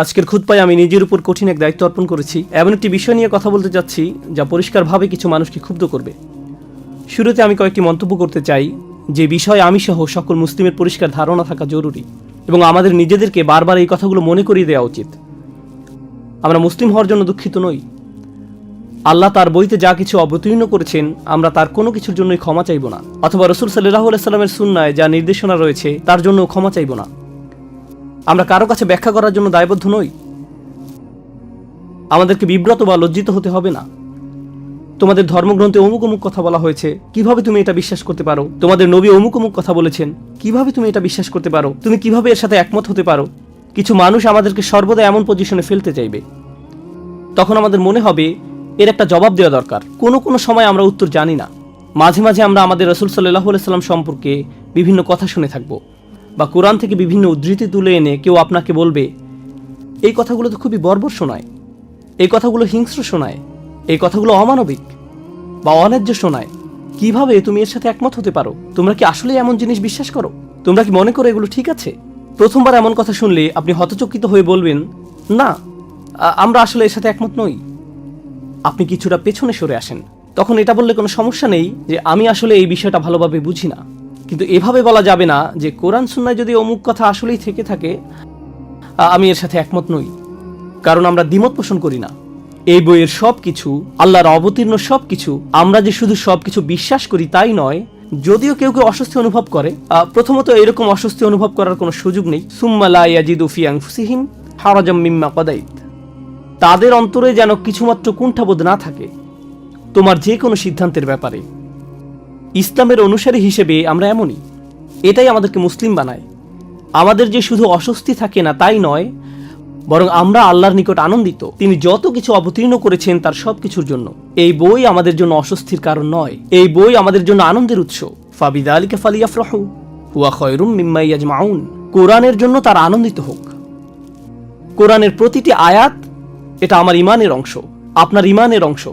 আজকের খুতপায় আমি নিজের উপর কঠিন এক দায়িত্ব অর্পণ করেছি। এমন একটি বিষয় নিয়ে কথা বলতে যাচ্ছি, যা পরিষ্কারভাবে কিছু মানুষকে ক্ষুব্ধ করবে। শুরুতে আমি কয়েকটি মন্তব্য করতে চাই, যে বিষয়ে আমি সহ সকল মুসলিমের পরিষ্কার ধারণা থাকা জরুরি এবং আমাদের নিজেদেরকে বারবার এই কথাগুলো মনে করিয়ে দেওয়া উচিত। আমরা মুসলিম হওয়ার জন্য দুঃখিত নই। আল্লাহ তার বইতে যা কিছু অবতীর্ণ করেছেন, আমরা তার কোনো কিছুর জন্যই ক্ষমা চাইব না। অথবা রসুল সাল্লাহ সাল্লামের সুন্নায় যা নির্দেশনা রয়েছে, তার জন্য ক্ষমা চাইব না। আমরা কারও কাছে ব্যাখ্যা করার জন্য দায়বদ্ধ নই। আমাদেরকে বিব্রত বা লজ্জিত হতে হবে না। তোমাদের ধর্মগ্রন্থে অমুক অমুক কথা বলা হয়েছে। কীভাবে তুমি এটা বিশ্বাস করতে পারো? তোমাদের নবী অমুক অমুক কথা বলেছেন। কীভাবে তুমি এটা বিশ্বাস করতে পারো? তুমি কীভাবে এর সাথে একমত হতে পারো? কিছু মানুষ আমাদেরকে সর্বদা এমন পজিশনে ফেলতে চাইবে। তখন আমাদের মনে হবে, এর একটা জবাব দেওয়া দরকার। কোনো কোনো সময় আমরা উত্তর জানি না। মাঝে মাঝে আমরা আমাদের রসুল সাল্লাহ সাল্লাম সম্পর্কে বিভিন্ন কথা শুনে থাকব। বা কোরআন থেকে বিভিন্ন উদ্ধৃতি তুলে এনে কেউ আপনাকে বলবে, এই কথাগুলো তো খুবই বর্বর শোনায়, এই কথাগুলো হিংস্র শোনায়, এই কথাগুলো অমানবিক বা অন্যায্য শোনায়। কীভাবে তুমি এর সাথে একমত হতে পারো? তোমরা কি আসলে এমন জিনিস বিশ্বাস করো? তোমরা কি মনে করো এগুলো ঠিক আছে? প্রথমবার এমন কথা শুনলে আপনি হতচকিত হয়ে বলবেন, না আমরা আসলে এর সাথে একমত নই। আপনি কিছুটা পেছনে সরে আসেন। তখন এটা বললে কোনো সমস্যা নেই যে আমি আসলে এই বিষয়টা ভালোভাবে বুঝি না। কিন্তু এভাবে বলা যাবে না যে কোরআন সুন্নায় যদি অমুক কথা আসলেই থেকে থাকে আমি এর সাথে একমত নই। কারণ আমরা দ্বিমত পোষণ করি না। এই বইয়ের সব কিছু আল্লাহর অবতীর্ণ সব কিছু আমরা যে শুধু সব কিছু বিশ্বাস করি তাই নয়, যদিও কেউ কেউ অস্বস্তি অনুভব করে প্রথমত এরকম অস্বস্তি অনুভব করার কোনো সুযোগ নেই। সুম্মা লা ইয়াজিদু ফি আনফুসিহিম হারাজাম মিম্মা কদাইত। তাদের অন্তরে যেন কিছুমাত্র কুণ্ঠাবোধ না থাকে। তোমার যে কোনো সিদ্ধান্তের ব্যাপারে। ইসলামের অনুসারী হিসেবে আমরা এমনই। এটাই আমাদেরকে মুসলিম বানায়। আমাদের যে শুধু অস্বস্তি থাকে না তাই নয়, বরং আমরা আল্লাহর নিকট আনন্দিত। তিনি যত কিছু অবতীর্ণ করেছেন তার সব কিছুর জন্য। এই বই আমাদের জন্য অস্বস্তির কারণ নয়। এই বই আমাদের জন্য আনন্দের উৎস। ফাবিদা আলিকা ফালিয়াফরাহু, হুয়া খয়রুম মিম্মাই আজমাউন কোরআনের জন্য তার আনন্দিত হোক। কোরআনের প্রতিটি আয়াত এটা আমার ইমানের অংশ, আপনার ইমানের অংশ।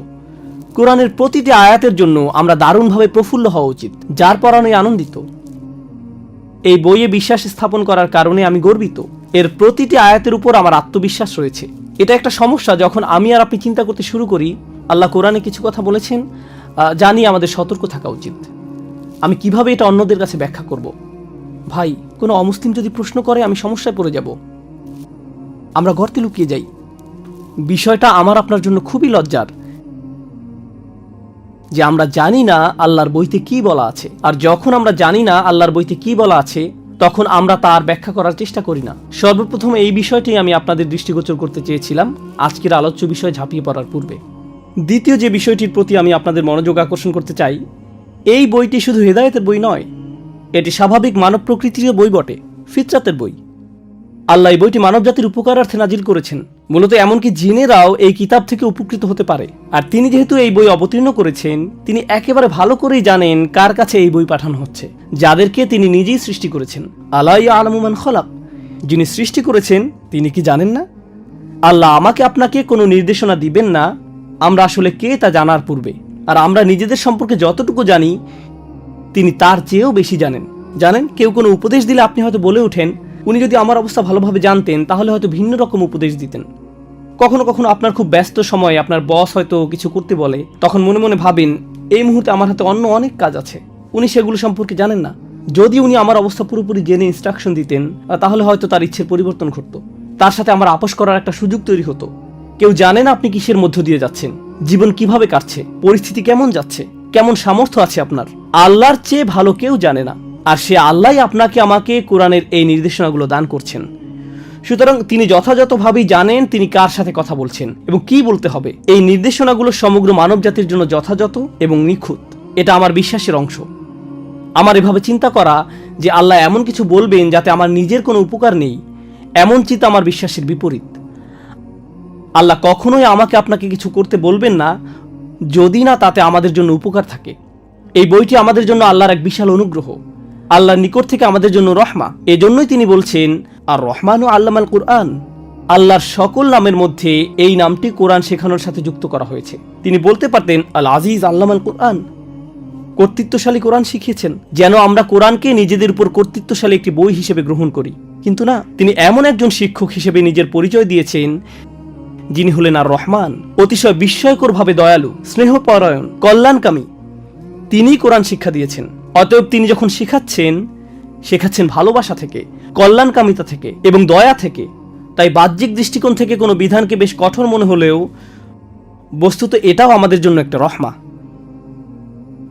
কোরআনের প্রতিটি আয়াতের জন্য আমরা দারুণভাবে প্রফুল্ল হওয়া উচিত, যার পরাণে আনন্দিত। এই বইয়ে বিশ্বাস স্থাপন করার কারণে আমি গর্বিত। এর প্রতিটি আয়াতের উপর আমার আত্মবিশ্বাস রয়েছে। এটা একটা সমস্যা যখন আমি আর আপনি চিন্তা করতে শুরু করি, আল্লাহ কোরআনে কিছু কথা বলেছেন নিয়ে আমাদের সতর্ক থাকা উচিত। আমি কীভাবে এটা অন্যদের কাছে ব্যাখ্যা করব? ভাই, কোনো অমুসলিম যদি প্রশ্ন করে, আমি সমস্যায় পড়ে যাব। আমরা গর্তে লুকিয়ে যাই। বিষয়টা আমার আপনার জন্য খুবই লজ্জার। যে আমরা জানি না আল্লাহর বইতে কি বলা আছে। আর যখন আমরা জানি না আল্লাহর বইতে কি বলা আছে, তখন আমরা তার ব্যাখ্যা করার চেষ্টা করি না। সর্বপ্রথম এই বিষয়টি আমি আপনাদের দৃষ্টিগোচর করতে চেয়েছিলাম। আজকের আলোচ্য বিষয় ঝাঁপিয়ে পড়ার পূর্বে। দ্বিতীয় যে বিষয়টির প্রতি আমি আপনাদের মনোযোগ আকর্ষণ করতে চাই, এই বইটি শুধু হেদায়েতের বই নয়, এটি স্বাভাবিক মানব প্রকৃতির বই বটে, ফিতরাতের বই। আল্লাহ এই বইটি মানবজাতির উপকারার্থে নাজিল করেছেন। মূলত এমনকি জিনেরাও এই কিতাব থেকে উপকৃত হতে পারে। আর তিনি যেহেতু এই বই অবতীর্ণ করেছেন, তিনি একেবারে ভালো করেই জানেন কার কাছে এই বই পাঠানো হচ্ছে, যাদেরকে তিনি নিজেই সৃষ্টি করেছেন। আল্লাহ আলমুমান খলাক। যিনি সৃষ্টি করেছেন, তিনি কি জানেন না? আল্লাহ আমাকে আপনাকে কোনো নির্দেশনা দিবেন না, আমরা আসলে কে তা জানার পূর্বে। আর আমরা নিজেদের সম্পর্কে যতটুকু জানি, তিনি তার চেয়েও বেশি জানেন। জানেন, কেউ কোনো উপদেশ দিলে আপনি হয়তো বলে ওঠেন, উনি যদি আমার অবস্থা ভালোভাবে জানতেন, তাহলে হয়তো ভিন্ন রকম উপদেশ দিতেন। কখনো কখনো আপনার খুব ব্যস্ত সময়ে আপনার বস হয়তো কিছু করতে বলে, তখন মনে মনে ভাবেন, এই মুহূর্তে আমার হাতে অন্য অনেক কাজ আছে। উনি সেগুলো সম্পর্কে জানেন না। যদি উনি আমার অবস্থা পুরোপুরি জেনে ইনস্ট্রাকশন দিতেন তাহলে হয়তো তার ইচ্ছের পরিবর্তন ঘটতো। তার সাথে আমার আপোষ করার একটা সুযোগ তৈরি হতো। কেউ জানে না আপনি কিসের মধ্য দিয়ে যাচ্ছেন। জীবন কীভাবে কাটছে? পরিস্থিতি কেমন যাচ্ছে? কেমন সামর্থ্য আছে আপনার? আল্লাহর চেয়ে ভালো কেউ জানে না। আর সে আল্লাহই আপনাকে, আমাকে কোরআনের এই নির্দেশনাগুলো দান করছেন। সুতরাং তিনি যথাযথভাবেই জানেন তিনি কার সাথে কথা বলছেন এবং কি বলতে হবে। এই নির্দেশনাগুলো সমগ্র মানব জাতির জন্য যথাযথ এবং নিখুঁত। এটা আমার বিশ্বাসের অংশ। আমার এভাবে চিন্তা করা যে আল্লাহ এমন কিছু বলবেন যাতে আমার নিজের কোনো উপকার নেই, এমন চিন্তা আমার বিশ্বাসের বিপরীত। আল্লাহ কখনোই আমাকে আপনাকে কিছু করতে বলবেন না, যদি না তাতে আমাদের জন্য উপকার থাকে। এই বইটি আমাদের জন্য আল্লাহর এক বিশাল অনুগ্রহ। আল্লাহর নিকট থেকে আমাদের জন্য রহমা। এজন্যই তিনি বলছেন আর রহমান ও আল্লামাল কুরআন। আল্লাহর সকল নামের মধ্যে এই নামটি কোরআন শেখানোর সাথে যুক্ত করা হয়েছে। তিনি বলতে পারতেন আল আজিজ আল্লামাল কুরআন। কর্তৃত্বশালী কোরআন শিখিয়েছেন, যেন আমরা কোরআনকে নিজেদের উপর কর্তৃত্বশালী একটি বই হিসেবে গ্রহণ করি। কিন্তু না, তিনি এমন একজন শিক্ষক হিসেবে নিজের পরিচয় দিয়েছেন, যিনি হলেন আর রহমান অতিশয় বিস্ময়করভাবে দয়ালু, স্নেহপরায়ণ, কল্যাণকামী। তিনিই কোরআন শিক্ষা দিয়েছেন। অতএব তিনি যখন শিখাচ্ছেন শেখাচ্ছেন ভালোবাসা থেকে, কল্যাণকামিতা থেকে এবং দয়া থেকে। তাই বাহ্যিক দৃষ্টিকোণ থেকে কোনো বিধানকে বেশ কঠোর মনে হলেও বস্তুত এটাও আমাদের জন্য একটা রহমা।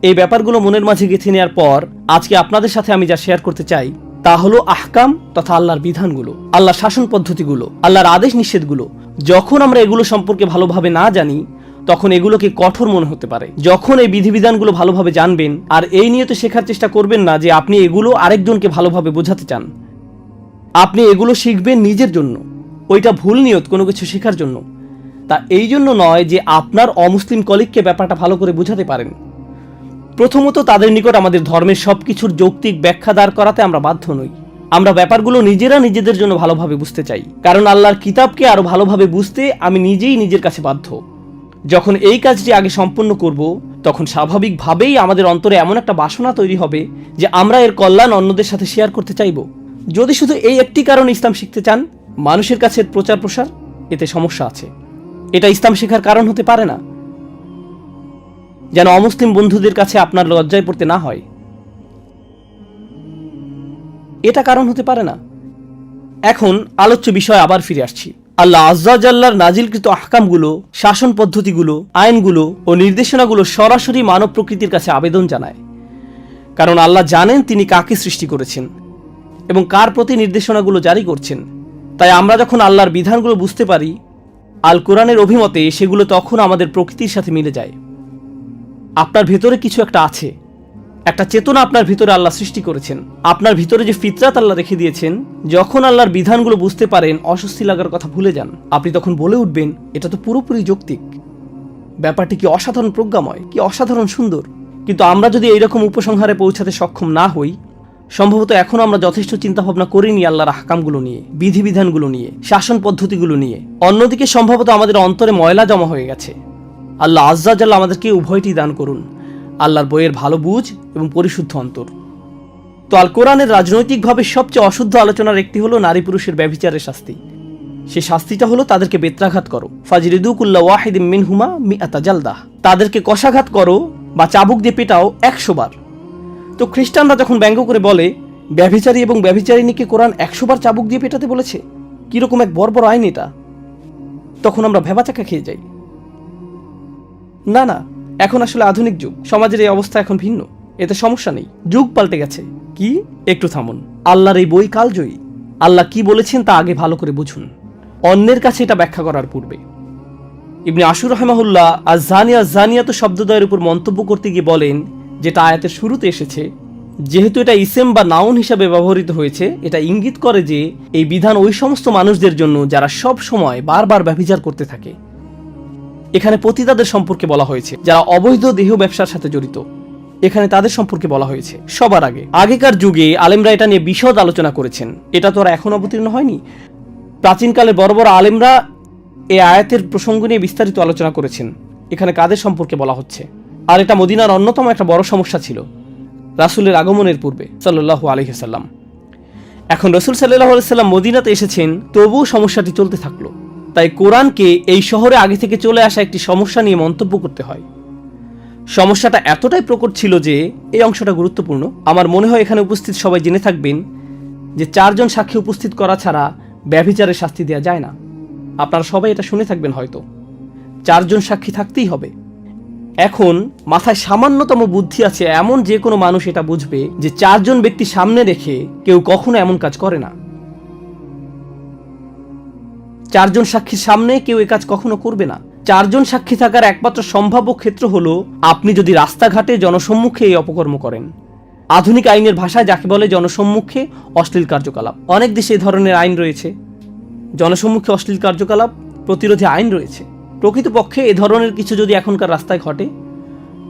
এই ব্যাপারগুলো মনের মাঝে গেঁথে নেওয়ার পর আজকে আপনাদের সাথে আমি যা শেয়ার করতে চাই তা হলো আহকাম তথা আল্লাহর বিধানগুলো, আল্লাহর শাসন পদ্ধতিগুলো, আল্লাহর আদেশ নিষেধগুলো। যখন আমরা এগুলো সম্পর্কে ভালোভাবে না জানি তখন এগুলোকে কঠোর মনে হতে পারে। যখন এই বিধিবিধানগুলো ভালোভাবে জানবেন, আর এই নিয়ে তো শেখার চেষ্টা করবেন না যে আপনি এগুলো আরেকজনকে ভালোভাবে বোঝাতে চান। আপনি এগুলো শিখবেন নিজের জন্য। ওইটা ভুল নিয়ত কোনো কিছু শেখার জন্য। তা এই জন্য নয় যে আপনার অমুসলিম কলিগকে ব্যাপারটা ভালো করে বোঝাতে পারেন। প্রথমত তাদের নিকট আমাদের ধর্মের সব কিছুর যৌক্তিক ব্যাখ্যা দাঁড় করাতে আমরা বাধ্য নই। আমরা ব্যাপারগুলো নিজেরা নিজেদের জন্য ভালোভাবে বুঝতে চাই। কারণ আল্লাহর কিতাবকে আরও ভালোভাবে বুঝতে আমি নিজেই নিজের কাছে বাধ্য। যখন এই কাজটি আগে সম্পন্ন করব, তখন স্বাভাবিকভাবেই আমাদের অন্তরে এমন একটা বাসনা তৈরি হবে যে আমরা এর কল্যাণ অন্যদের সাথে শেয়ার করতে চাইব। যদি শুধু এই একটি কারণে ইসলাম শিখতে চান, মানুষের কাছে প্রচার প্রসার এতে সমস্যা আছে। এটা ইসলাম শেখার কারণ হতে পারে না। যেন অমুসলিম বন্ধুদের কাছে আপনার লজ্জায় পড়তে না হয়। এটা কারণ হতে পারে না। এখন আলোচ্য বিষয় আবার ফিরে আসছি। আল্লাহ আজ্জাজাল্লার নাজিলকৃত আহকামগুলো, শাসন পদ্ধতিগুলো, আইনগুলো ও নির্দেশনাগুলো সরাসরি মানব প্রকৃতির কাছে আবেদন জানায়। কারণ আল্লাহ জানেন তিনি কাকে সৃষ্টি করেছেন এবং কার প্রতি নির্দেশনাগুলো জারি করছেন। তাই আমরা যখন আল্লাহর বিধানগুলো বুঝতে পারি, আল কোরআনের অভিমতে সেগুলো তখন আমাদের প্রকৃতির সাথে মিলে যায়। আপনার ভেতরে কিছু একটা আছে। একটা চেতনা আপনার ভিতরে আল্লাহ সৃষ্টি করেছেন। আপনার ভিতরে যে ফিতরাত আল্লাহ রেখে দিয়েছেন, যখন আল্লাহর বিধানগুলো বুঝতে পারেন, অস্বস্তি লাগার কথা ভুলে যান। আপনি তখন বলে উঠবেন, এটা তো পুরোপুরি যৌক্তিক। ব্যাপারটি কি অসাধারণ প্রজ্ঞাময়? কি অসাধারণ সুন্দর? কিন্তু আমরা যদি এইরকম উপসংহারে পৌঁছাতে সক্ষম না হই, সম্ভবত এখনও আমরা যথেষ্ট চিন্তাভাবনা করিনি আল্লাহর হাকামগুলো নিয়ে, বিধিবিধানগুলো নিয়ে, শাসন পদ্ধতিগুলো নিয়ে। অন্যদিকে সম্ভবত আমাদের অন্তরে ময়লা জমা হয়ে গেছে। আল্লাহ আজ্জাজাল্লাহ আমাদেরকে উভয়টি দান করুন। আল্লাহর বইয়ের ভালো বুঝ এবং পরিশুদ্ধ অন্তর। তো আল কোরআনের রাজনৈতিকভাবে সবচেয়ে অশুদ্ধ আলোচনার একটি হলো নারী পুরুষের ব্যভিচারের শাস্তি। সে শাস্তিটা হলো তাদেরকে বেত্রাঘাত করো। ফাজরিদুকুল্লা ওয়াহিদ মিনহুমা মি আতাজালদাহ তাদেরকে কষাঘাত করো বা চাবুক দিয়ে পেটাও একশো বার। তো খ্রিস্টানরা যখন ব্যঙ্গ করে বলে, ব্যভিচারী এবং ব্যভিচারিণীকে কোরআন একশো বার চাবুক দিয়ে পেটাতে বলেছে? কীরকম এক বর্বর আইন এটা? তখন আমরা ভেবাচাকা খেয়ে যাই। না না এখন আসলে আধুনিক যুগ। সমাজের এই অবস্থা এখন ভিন্ন। এতে সমস্যা নেই। যুগ পাল্টে গেছে। কি? একটু থামুন। আল্লাহর এই বই কালজয়ী আল্লাহ কি বলেছেন তা আগে ভালো করে বুঝুন। অন্যের কাছে এটা ব্যাখ্যা করার পূর্বে। ইবনে আশুর রহমাহুল্লাহ জানিয়া তো শব্দদ্বয়ের উপর মন্তব্য করতে গিয়ে বলেন, যেটা আয়াতের শুরুতে এসেছে, যেহেতু এটা ইসেম বা নাউন হিসাবে ব্যবহৃত হয়েছে, এটা ইঙ্গিত করে যে, এই বিধান ওই সমস্ত মানুষদের জন্য যারা সব সময় বারবার ব্যভিচার করতে থাকে। এখানে পতিতাদের সম্পর্কে বলা হয়েছে, যারা অবৈধ দেহ ব্যবসার সাথে জড়িত। এখানে তাদের সম্পর্কে বলা হয়েছে, সবার আগে। আগেকার যুগে আলেমরা এটা নিয়ে বিশদ আলোচনা করেছেন। এটা তো আর এখন অবতীর্ণ হয়নি। প্রাচীনকালে বড় বড় আলেমরা এই আয়াতের প্রসঙ্গ নিয়ে বিস্তারিত আলোচনা করেছেন। এখানে কাদের সম্পর্কে বলা হচ্ছে? আর এটা মদিনার অন্যতম একটা বড় সমস্যা ছিল, রাসুলের আগমনের পূর্বে সাল্লু আলহিসাল্লাম এখন রসুল সাল্লাহ সাল্লাম মদিনাতে এসেছেন, তবুও সমস্যাটি চলতে থাকল। তাই কোরআনকে এই শহরে আগে থেকে চলে আসা একটি সমস্যা নিয়ে মন্তব্য করতে হয়। সমস্যাটা এতটাই প্রকট ছিল যে এই অংশটা গুরুত্বপূর্ণ। আমার মনে হয় এখানে উপস্থিত সবাই জেনে থাকবেন যে চারজন সাক্ষী উপস্থিত করা ছাড়া ব্যভিচারের শাস্তি দেওয়া যায় না। আপনারা সবাই এটা শুনে থাকবেন হয়তো। চারজন সাক্ষী থাকতেই হবে। এখন মাথায় সামান্যতম বুদ্ধি আছে এমন যে কোনো মানুষ এটা বুঝবে যে চারজন ব্যক্তি সামনে রেখে কেউ কখনো এমন কাজ করে না। চারজন সাক্ষীর সামনে কেউ এ কাজ কখনো করবে না। চারজন সাক্ষী থাকার একমাত্র সম্ভাব্য ক্ষেত্র হল, আপনি যদি রাস্তাঘাটে জনসম্মুখে এই অপকর্ম করেন। আধুনিক আইনের ভাষায় যাকে বলে জনসম্মুখে অশ্লীল কার্যকলাপ। অনেক দেশে এই ধরনের আইন রয়েছে। জনসম্মুখে অশ্লীল কার্যকলাপ প্রতিরোধে আইন রয়েছে। প্রকৃতপক্ষে এ ধরনের কিছু যদি এখনকার রাস্তায় ঘটে,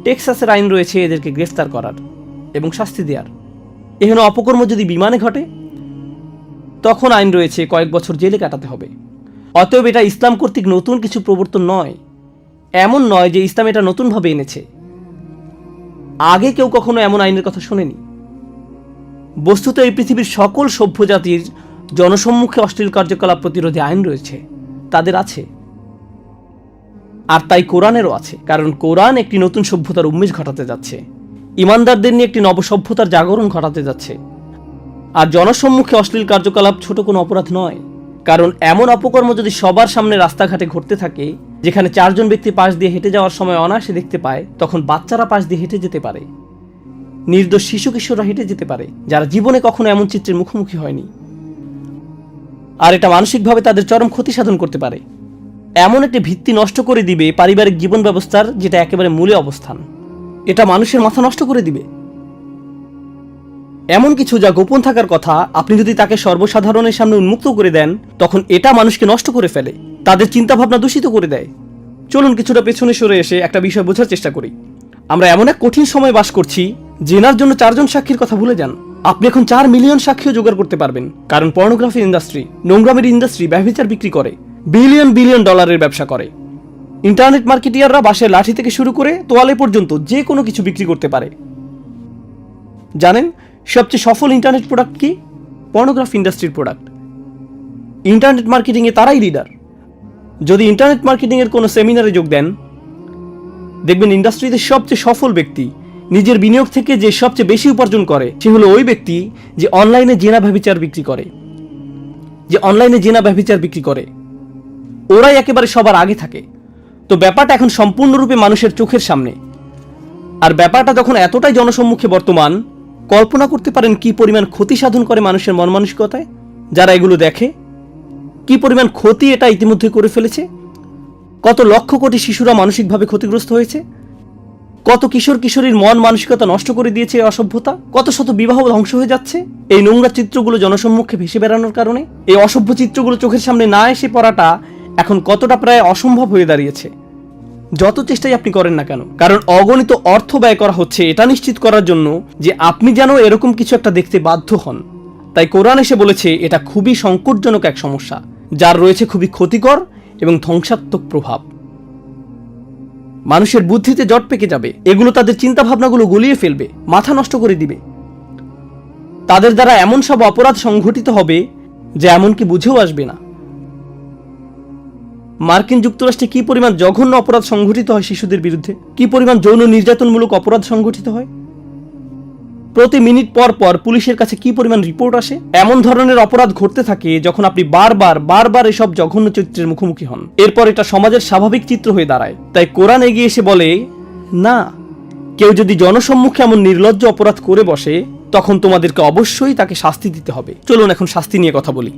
টেক্সাসের আইন রয়েছে এদেরকে গ্রেফতার করার এবং শাস্তি দেওয়ার এখানে অপকর্ম যদি বিমানে ঘটে, তখন আইন রয়েছে কয়েক বছর জেলে কাটাতে হবে। অতএব এটা ইসলাম কর্তৃক নতুন কিছু প্রবর্তন নয়। এমন নয় যে ইসলাম এটা নতুনভাবে এনেছে। আগে কেউ কখনো এমন আইনের কথা শোনেনি। বস্তুত এই পৃথিবীর সকল সভ্য জাতির জনসম্মুখে অশ্লীল কার্যকলাপ প্রতিরোধে আইন রয়েছে। তাদের আছে। আর তাই কোরআনেরও আছে, কারণ কোরআন একটি নতুন সভ্যতার উন্মেষ ঘটাতে যাচ্ছে। ইমানদারদের নিয়ে একটি নবসভ্যতার জাগরণ ঘটাতে যাচ্ছে। আর জনসম্মুখে অশ্লীল কার্যকলাপ ছোট কোনো অপরাধ নয়। কারণ এমন অপকর্ম যদি সবার সামনে রাস্তাঘাটে ঘটতে থাকে, যেখানে চারজন ব্যক্তি পাশ দিয়ে হেঁটে যাওয়ার সময় অনায়াসে দেখতে পায়, তখন বাচ্চারা পাশ দিয়ে হেঁটে যেতে পারে। নির্দোষ শিশু কিশোররা হেঁটে যেতে পারে, যারা জীবনে কখনো এমন চিত্রের মুখোমুখি হয়নি। আর এটা মানসিকভাবে তাদের চরম ক্ষতি সাধন করতে পারে। এমন একটি ভিত্তি নষ্ট করে দিবে পারিবারিক জীবন ব্যবস্থার, যেটা একেবারে মূলে অবস্থান। এটা মানুষের মাথা নষ্ট করে দিবে। এমন কিছু যা গোপন থাকার কথা, আপনি যদি তাকে সর্বসাধারণের সামনে উন্মুক্ত করে দেন, তখন এটা মানুষকে নষ্ট করে ফেলে, তাদের চিন্তাভাবনা দূষিত করে দেয়। চলুন কিছুটা পেছনে সরে এসে একটা বিষয় বোঝার চেষ্টা করি। আমরা এমন এক কঠিন সময় বাস করছি, জেনার জন্য চারজন সাক্ষীর কথা ভুলে যান। আপনি এখন চার মিলিয়ন সাক্ষীও জোগাড় করতে পারবেন। কারণ পর্নোগ্রাফি ইন্ডাস্ট্রি, নোংরামের ইন্ডাস্ট্রি ব্যবচার বিক্রি করে, বিলিয়ন বিলিয়ন ডলারের ব্যবসা করে। ইন্টারনেট মার্কেটিয়াররা বাসের লাঠি থেকে শুরু করে তোয়ালে পর্যন্ত যে কোনো কিছু বিক্রি করতে পারে। জানেন সবচেয়ে সফল ইন্টারনেট প্রোডাক্ট কি? পর্নোগ্রাফি ইন্ডাস্ট্রির প্রোডাক্ট ইন্টারনেট মার্কেটিংয়ে তারাই লিডার যদি ইন্টারনেট মার্কেটিংয়ের কোনো সেমিনারে যোগ দেন, দেখবেন ইন্ডাস্ট্রিতে সবচেয়ে সফল ব্যক্তি, নিজের বিনিয়োগ থেকে যে সবচেয়ে বেশি উপার্জন করে, সে হলো ওই ব্যক্তি যে অনলাইনে জেনা ব্যভিচার বিক্রি করে। যে অনলাইনে জেনা ব্যভিচার বিক্রি করে। ওরাই একেবারে সবার আগে থাকে। তো ব্যাপারটা এখন সম্পূর্ণরূপে মানুষের চোখের সামনে। আর ব্যাপারটা যখন এতটাই জনসম্মুখে বর্তমান কল্পনা করতে পারেন কি পরিমাণ ক্ষতি সাধন করে মানুষের মন মানসিকতায়? যারা এগুলো দেখে, কি পরিমাণ ক্ষতি এটা ইতিমধ্যে করে ফেলেছে? কত লক্ষ কোটি শিশুরা মানসিকভাবে ক্ষতিগ্রস্ত হয়েছে? কত কিশোর কিশোরীর মন মানসিকতা নষ্ট করে দিয়েছে এই অসভ্যতা? কত শত বিবাহ ধ্বংস হয়ে যাচ্ছে? এই নোংরা চিত্রগুলো জনসম্মুখে ভেসে বেড়ানোর কারণে? এই অসভ্য চিত্রগুলো চোখের সামনে না এসে পড়াটা এখন কতটা প্রায় অসম্ভব হয়ে দাঁড়িয়েছে? যত চেষ্টাই আপনি করেন না কেন, কারণ অগণিত অর্থ ব্যয় করা হচ্ছে এটা নিশ্চিত করার জন্য যে আপনি যেন এরকম কিছু একটা দেখতে বাধ্য হন। তাই কোরআন এসে বলেছে, এটা খুবই সংকটজনক এক সমস্যা, যার রয়েছে খুবই ক্ষতিকর এবং ধ্বংসাত্মক প্রভাব। মানুষের বুদ্ধিতে জট পেকে যাবে, এগুলো তাদের চিন্তা ভাবনাগুলো গুলিয়ে ফেলবে, মাথা নষ্ট করে দিবে। তাদের দ্বারা এমন সব অপরাধ সংঘটিত হবে, যে এমনকি বুঝেও আসবে না। মার্কিন যুক্তরাষ্ট্রে কি পরিমাণ জঘন্য অপরাধ সংঘটিত হয় শিশুদের বিরুদ্ধে? কি পরিমাণ যৌন নির্যাতনমূলক অপরাধ সংঘটিত হয়? প্রতি মিনিট পর পর পুলিশের কাছে কি পরিমাণ রিপোর্ট আসে? এমন ধরনের অপরাধ ঘটতে থাকে যখন আপনি বারবার বারবার এসব জঘন্য চরিত্রের মুখোমুখি হন। এরপর এটা সমাজের স্বাভাবিক চিত্র হয়ে দাঁড়ায়। তাই কোরআন এগিয়ে এসে বলে, না, কেউ যদি জনসম্মুখে এমন নির্লজ্জ অপরাধ করে বসে, তখন তোমাদেরকে অবশ্যই তাকে শাস্তি দিতে হবে। চলুন এখন শাস্তি নিয়ে কথা বলি।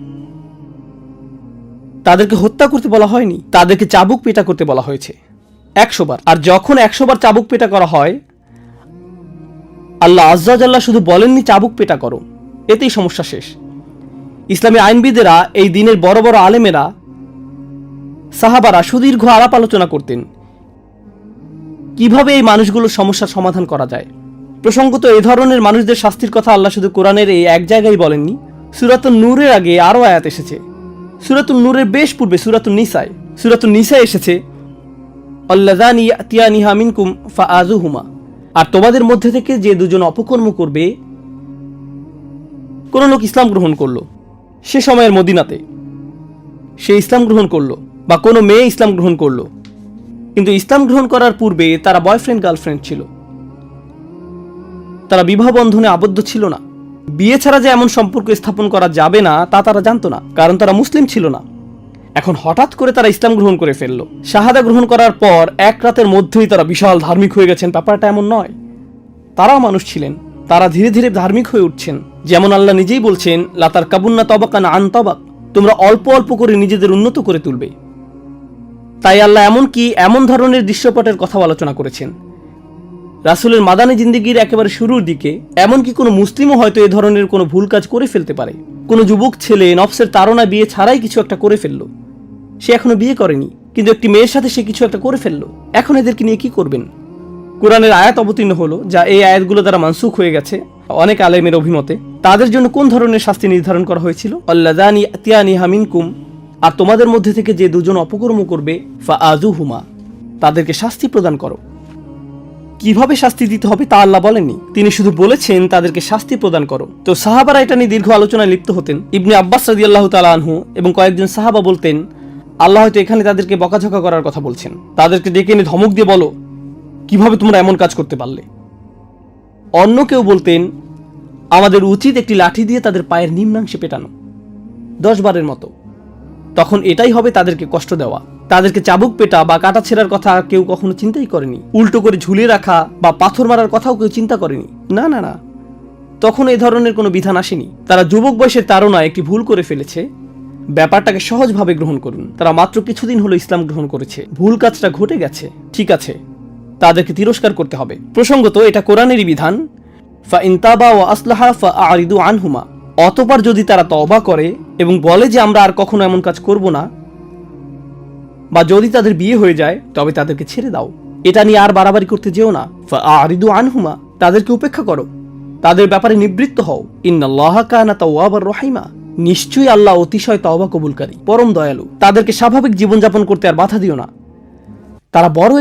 তাদেরকে হত্যা করতে বলা হয়নি, তাদেরকে চাবুক পেটা করতে বলা হয়েছে। একশো বার। আর যখন একশো বার চাবুক পেটা করা হয়, আল্লাহ আজ্জাজাল্লাহ শুধু বলেননি চাবুক পেটা করো। এতেই সমস্যা শেষ। ইসলামী আইনবিদেরা, এই দিনের বড় বড় আলেমেরা, সাহাবারা সুদীর্ঘ আলাপ আলোচনা করতেন, কীভাবে এই মানুষগুলোর সমস্যার সমাধান করা যায়। প্রসঙ্গত এই ধরনের মানুষদের শাস্তির কথা আল্লাহ শুধু কোরআনের এই এক জায়গায় বলেননি, সুরাতুন নূরের আগে আরও আয়াত এসেছে। সুরাতুন নূরের বেশ পূর্বে সুরাতুন নিসায়। সুরাতুন নিসায় এসেছে অল্লাদান আর তোমাদের মধ্যে থেকে যে দুজন অপকর্ম করবে, কোনো লোক ইসলাম গ্রহণ করল। সে সময়ের মদিনাতে সে ইসলাম গ্রহণ করল বা কোনো মেয়ে ইসলাম গ্রহণ করল। কিন্তু ইসলাম গ্রহণ করার পূর্বে তারা বয়ফ্রেন্ড, গার্লফ্রেন্ড ছিল। তারা বিবাহ বন্ধনে আবদ্ধ ছিল না। বিয়ে ছাড়া যে এমন সম্পর্ক স্থাপন করা যাবে না, তা তারা জানতো না, কারণ তারা মুসলিম ছিল না। এখন হঠাৎ করে তারা ইসলাম গ্রহণ করে ফেলল। শাহাদা গ্রহণ করার পর এক রাতের মধ্যেই তারা বিশাল ধার্মিক হয়ে গেছেন, ব্যাপারটা এমন নয়। তারাও মানুষ ছিলেন, তারা ধীরে ধীরে ধার্মিক হয়ে উঠছেন। যেমন আল্লাহ নিজেই বলছেন লাতার কাবুন্না তবাকান আন তবাক তোমরা অল্প অল্প করে নিজেদের উন্নত করে তুলবে। তাই আল্লাহ এমন কি এমন ধরনের দৃশ্যপটের কথা আলোচনা করেছেন। রাসুলের মাদানী জিন্দিগির একেবারে শুরুর দিকে, এমনকি কোনো মুসলিমও হয়তো এ ধরনের কোনো ভুল কাজ করে ফেলতে পারে। কোনো যুবক ছেলে নফসের তাড়না বিয়ে ছাড়াই কিছু একটা করে ফেলল। সে এখনও বিয়ে করেনি, কিন্তু একটি মেয়ের সাথে সে কিছু একটা করে ফেলল। এখন এদেরকে নিয়ে কি করবেন? কোরআনের আয়াত অবতীর্ণ হলো, যা এই আয়াতগুলো দ্বারা মানসুখ হয়ে গেছে অনেক আলেমের অভিমতে। তাদের জন্য কোন ধরনের শাস্তি নির্ধারণ করা হয়েছিল? আল্লাদানি তিয়ানি হামিনকুম আর তোমাদের মধ্যে থেকে যে দুজন অপকর্ম করবে ফা আজু হুমা তাদেরকে শাস্তি প্রদান করো। কীভাবে শাস্তি দিতে হবে তা আল্লাহ বলেননি। তিনি শুধু বলেছেন, তাদেরকে শাস্তি প্রদান করো। তো সাহাবারা এটা নিয়ে দীর্ঘ আলোচনায় লিপ্ত হতেন। ইবনে আব্বাস রাদি আল্লাহ আনহু এবং কয়েকজন সাহাবা বলতেন, আল্লাহ হয়তো এখানে তাদেরকে বকাঝকা করার কথা বলছেন। তাদেরকে ডেকে এনে ধমক দিয়ে বলো, কীভাবে তোমরা এমন কাজ করতে পারলে? অন্য কেউ বলতেন, আমাদের উচিত একটি লাঠি দিয়ে তাদের পায়ের নিম্নাংশে পেটানো, দশ বারের মতো। তখন এটাই হবে তাদেরকে কষ্ট দেওয়া। তাদেরকে চাবুক পেটা বা কাটা ছেঁড়ার কথা কেউ কখনো চিন্তাই করেনি। উল্টো করে ঝুলিয়ে রাখা বা পাথর মারার কথাও কেউ চিন্তা করেনি। না না না। তখন এই ধরনের কোনো বিধান আসেনি। তারা যুবক বয়সের তারণায় একটি ভুল করে ফেলেছে। ব্যাপারটাকে সহজভাবে গ্রহণ করুন। তারা মাত্র কিছুদিন হলো ইসলাম গ্রহণ করেছে। ভুল কাজটা ঘটে গেছে। ঠিক আছে। তাদেরকে তিরস্কার করতে হবে। প্রসঙ্গত এটা কোরআনেরই বিধান। ফা ইনতাবা ও আসলাহা ফা আরিদু আনহুমা। অতপর যদি তারা তওবা করে এবং বলে যে আমরা আর কখনো এমন কাজ করব না, বা যদি তাদের বিয়ে হয়ে যায়, তবে তাদেরকে ছেড়ে দাও। এটা নিয়ে আর বাড়াবাড়ি করতে যেও না। আরিদু আনহুমা, তাদেরকে উপেক্ষা করো। তাদের ব্যাপারে নিবৃত্ত হও। ইন্নাল্লাহ কানা রহিমা। নিশ্চয়ই আল্লাহ অতিশয় তওবা কবুলকারী, পরম দয়ালু। তাদেরকে স্বাভাবিক জীবনযাপন করতে আর বাধা দিও না। তারা বড়